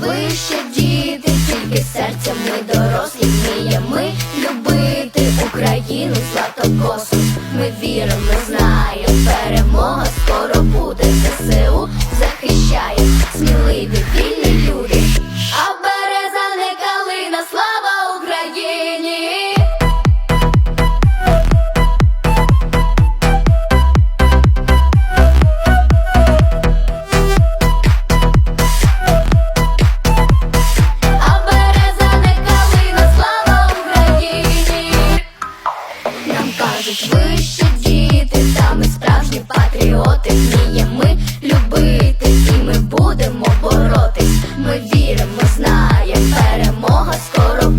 ви ще діти, тільки серцем ми дорослі вміємо ми любити Україну златокосу. Ми віримо, знаємо, перемога скоро буде. ЗСУ захищає сміливі кажуть, ви ще діти, саме справжні патріоти, вміємо ми любити, і ми будемо боротись. Ми віримо, знаємо, перемога скоро.